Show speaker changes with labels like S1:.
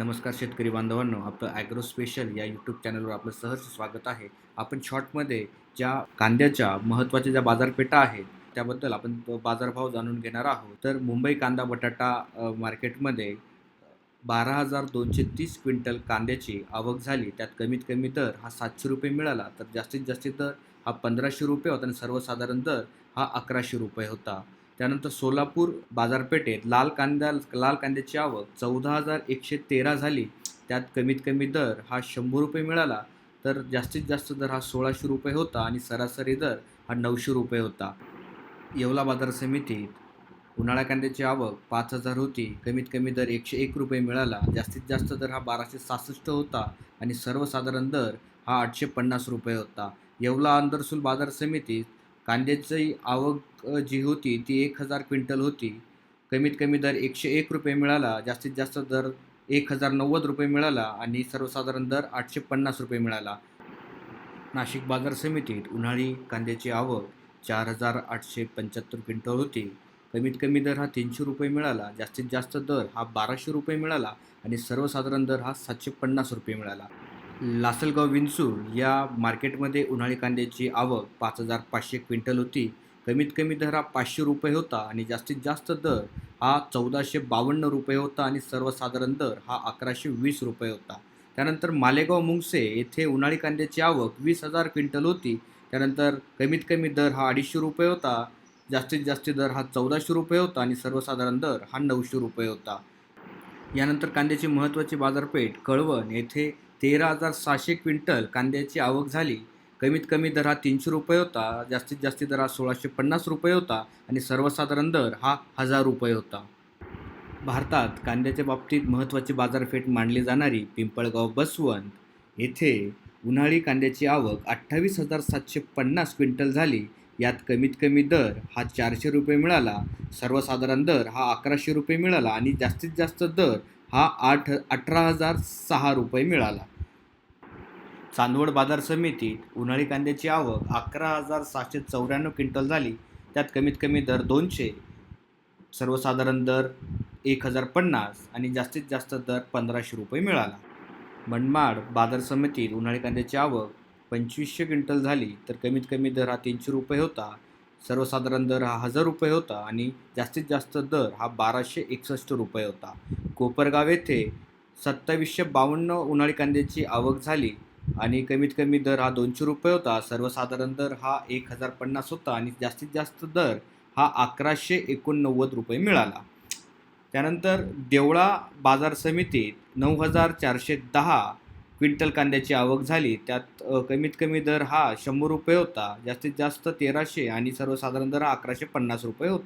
S1: नमस्कार शेतकरी बांधवांनो आपलं ॲग्रो स्पेशल या यूट्यूब चॅनलवर आपलं सहर्ष स्वागत आहे. आपण शॉर्टमध्ये ज्या कांद्याच्या महत्त्वाच्या ज्या बाजारपेठा आहेत त्याबद्दल आपण बाजारभाव जाणून घेणार आहोत. तर मुंबई कांदा बटाटा मार्केटमध्ये बारा हजार दोनशे तीस क्विंटल कांद्याची आवक झाली. त्यात कमीत कमी दर हा सातशे रुपये मिळाला. तर जास्तीत जास्त दर हा पंधराशे रुपये होता आणि सर्वसाधारण दर हा अकराशे रुपये होता. त्यानंतर सोलापूर बाजारपेठेत लाल कांद्या लाल कांद्याची आवक चौदा हजार एकशे तेरा झाली. त्यात कमीत कमी दर हा शंभर रुपये मिळाला तर जास्तीत जास्त दर हा सोळाशे रुपये होता आणि सरासरी दर हा नऊशे रुपये होता. येवला बाजार समितीत उन्हाळा कांद्याची आवक पाच हजार होती. कमीत कमी दर एकशे एक रुपये मिळाला. जास्तीत जास्त दर हा बाराशे सहासष्ट होता आणि सर्वसाधारण दर हा आठशे पन्नास रुपये होता. येवला अंदरसूल बाजार समितीत कांद्याची आवक जी होती ती एक हजार क्विंटल होती. कमीत कमी दर एकशे एक रुपये मिळाला जास्तीत जास्त दर एक हजार नव्वद रुपये मिळाला आणि सर्वसाधारण दर आठशे पन्नास रुपये मिळाला. नाशिक बाजार समितीत उन्हाळी कांद्याची आवक चार हजार आठशे पंच्याहत्तर क्विंटल होती. कमीत कमी दर हा तीनशे रुपये मिळाला जास्तीत जास्त दर हा बाराशे रुपये मिळाला आणि सर्वसाधारण दर हा सातशे पन्नास रुपये मिळाला. लासलगाव विंचूर या मार्केटमध्ये उन्हाळी कांद्याची आवक पाच हजार पाचशे क्विंटल होती. कमीत कमी दर हा पाचशे रुपये होता आणि जास्तीत जास्त दर हा चौदाशे बावन्न रुपये होता आणि सर्वसाधारण दर हा अकराशे वीस रुपये होता. त्यानंतर मालेगाव मुंगसे येथे उन्हाळी कांद्याची आवक वीस हजार क्विंटल होती. त्यानंतर कमीत कमी दर हा अडीचशे रुपये होता. जास्तीत जास्त दर हा चौदाशे रुपये होता आणि सर्वसाधारण दर हा नऊशे रुपये होता. यानंतर कांद्याची महत्त्वाची बाजारपेठ कळवण येथे तेरा हजार सहाशे क्विंटल कांद्याची आवक झाली. कमीत कमी दर हा तीनशे रुपये होता. जास्तीत जास्त दर हा सोळाशे पन्नास रुपये होता आणि सर्वसाधारण दर हा हजार रुपये होता. भारतात कांद्याच्या बाबतीत महत्त्वाची बाजारपेठ मानली जाणारी पिंपळगाव बसवंत. येथे उन्हाळी कांद्याची आवक अठ्ठावीस हजार सातशे पन्नास क्विंटल झाली. यात कमीत कमी दर हा चारशे रुपये मिळाला. सर्वसाधारण दर हा अकराशे रुपये मिळाला आणि जास्तीत जास्त दर हा आठ अठरा हजार सहा रुपये मिळाला. चांदवड बाजार समितीत उन्हाळी कांद्याची आवक अकरा हजार सहाशे चौऱ्याण्णव क्विंटल झाली. त्यात कमीत कमी दर दोनशे सर्वसाधारण दर एक हजार पन्नास आणि जास्तीत जास्त दर पंधराशे रुपये मिळाला. मनमाड बाजार समितीत उन्हाळी कांद्याची आवक पंचवीसशे क्विंटल झाली तर कमीत कमी दर हा तीनशे रुपये होता. सर्वसाधारण दर हा हजार रुपये होता आणि जास्तीत जास्त दर हा बाराशे एकसष्ट रुपये होता. कोपरगाव येथे सत्तावीसशे बावन्न उन्हाळी कांद्याची आवक झाली आणि कमीत कमी दर हा दोनशे रुपये होता. सर्वसाधारण दर हा एक हजार पन्नास होता आणि जास्तीत जास्त दर हा अकराशे एकोणनव्वद रुपये मिळाला. त्यानंतर देवळा बाजार समितीत नऊ हजार चारशे दहा क्विंटल कांद्याची आवक झाली. त्यात कमीत कमी दर हा शंभर रुपये होता जास्तीत जास्त तेराशे आणि सर्वसाधारण दर हा अकराशे पन्नास रुपये होता.